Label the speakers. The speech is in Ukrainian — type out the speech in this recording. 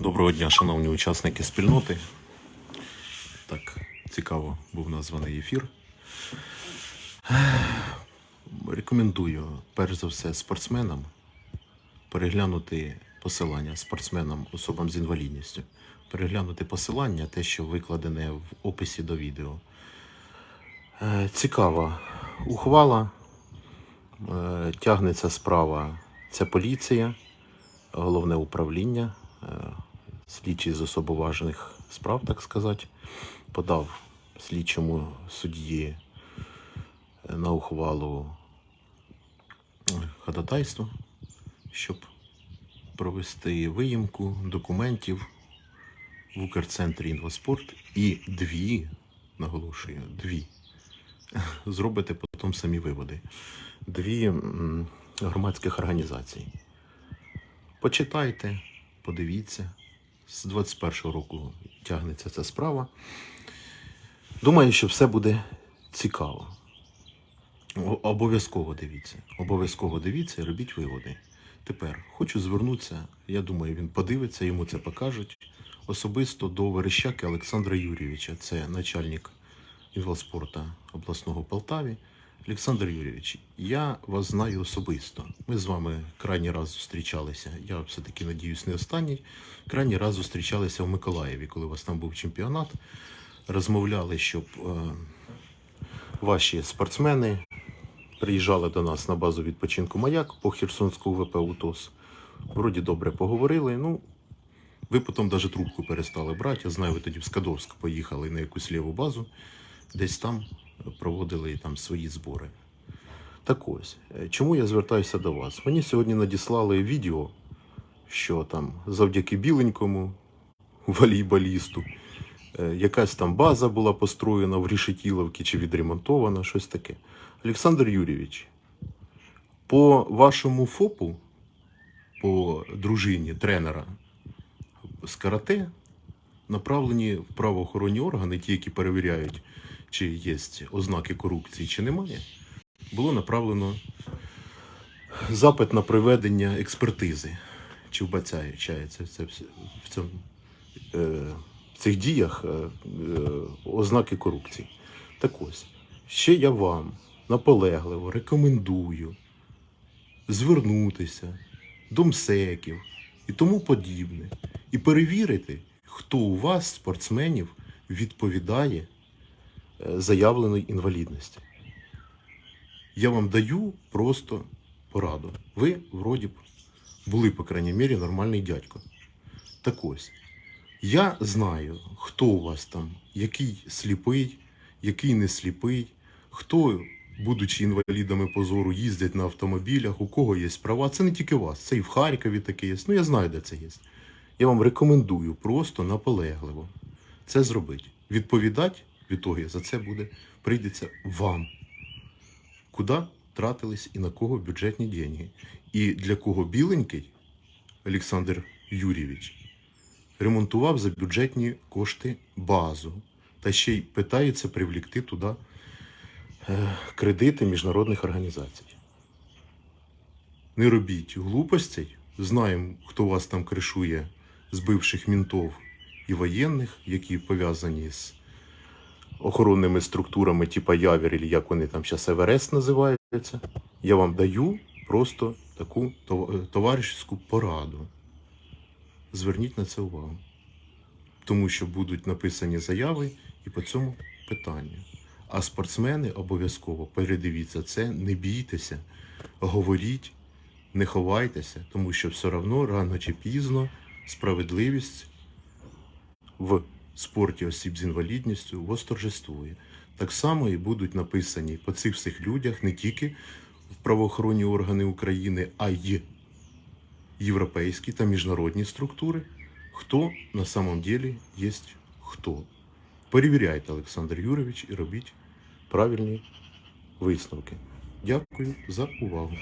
Speaker 1: Доброго дня, шановні учасники спільноти. Так, цікаво був названий ефір. Рекомендую, перш за все, спортсменам переглянути посилання спортсменам, особам з інвалідністю, переглянути посилання, те, що викладене в описі до відео. Е, Цікава ухвала. Е, Тягнеться справа. Це поліція, головне управління, слідчий з особоважних справ, так сказати, подав слідчому судді е, на ухвалу е, ходатайство, щоб провести виїмку документів в Укрцентрі інваспорт і дві, наголошую, дві зробите потім самі виводи. Дві громадських організацій. Почитайте, подивіться. З 21-го року тягнеться ця справа. Думаю, що все буде цікаво. Обов'язково дивіться. Обов'язково дивіться і робіть виводи. Тепер хочу звернутися, я думаю, він подивиться, йому це покажуть. Особисто до Верещаки Олександра Юрійовича, це начальник інвалспорта обласного Полтаві. Олександр Юрійович, я вас знаю особисто. Ми з вами крайній раз зустрічалися. Я все-таки надіюсь, не останній. Крайній раз зустрічалися в Миколаєві, коли у вас там був чемпіонат. Розмовляли, щоб е, ваші спортсмени приїжджали до нас на базу відпочинку Маяк по Херсонську ВП УТОС. Вроді добре поговорили. Ну, ви потім навіть трубку перестали брати. Я знаю, ви тоді в Скадовськ поїхали на якусь ліву базу, десь там проводили там свої збори. Так ось, е, чому я звертаюся до вас? Мені сьогодні надіслали відео, що там завдяки біленькому волейболісту, е, якась там база була построєна в Рішетіловці чи відремонтована, щось таке. Олександр Юрійович, по вашому ФОПу, по дружині тренера з карате, направлені в правоохоронні органи, ті, які перевіряють, чи є ознаки корупції, чи немає, було направлено запит на проведення експертизи. Чи вбачається це в цьому е, в цих діях е, е, ознаки корупції. Так ось, ще я вам наполегливо рекомендую звернутися до МСЕКів і тому подібне, і перевірити, хто у вас, спортсменів, відповідає заявленої інвалідності. Я вам даю просто пораду. Ви, вроді б, були, по крайній мірі, нормальний дядько. Так ось, я знаю, хто у вас там, який сліпий, який не сліпий, хто, будучи інвалідами позору, їздять на автомобілях, у кого є права. Це не тільки у вас, це і в Харкові таке є. Ну, я знаю, де це є. Я вам рекомендую просто наполегливо це зробити. Відповідати в ітогі за це буде, прийдеться вам. Куди тратились і на кого бюджетні деньги. І для кого біленький Олександр Юрійович ремонтував за бюджетні кошти базу. Та ще й питається привлікти туди е, кредити міжнародних організацій. Не робіть глупостей. Знаємо, хто вас там кришує з бивших мінтов і воєнних, які пов'язані з охоронними структурами, типа Явір, або як вони там зараз Еверест називаються. Я вам даю просто таку е, товаришську пораду. Зверніть на це увагу. Тому що будуть написані заяви і по цьому питанню. А спортсмени обов'язково передивіться це, не бійтеся, говоріть, не ховайтеся, тому що все одно рано чи пізно справедливість в спорті осіб з інвалідністю восторжествує. Так само і будуть написані по цих всіх людях не тільки в правоохоронні органи України, а й європейські та міжнародні структури, хто на самом деле є хто. Перевіряйте, Олександр Юрійович, і робіть правильні висновки. Дякую за увагу.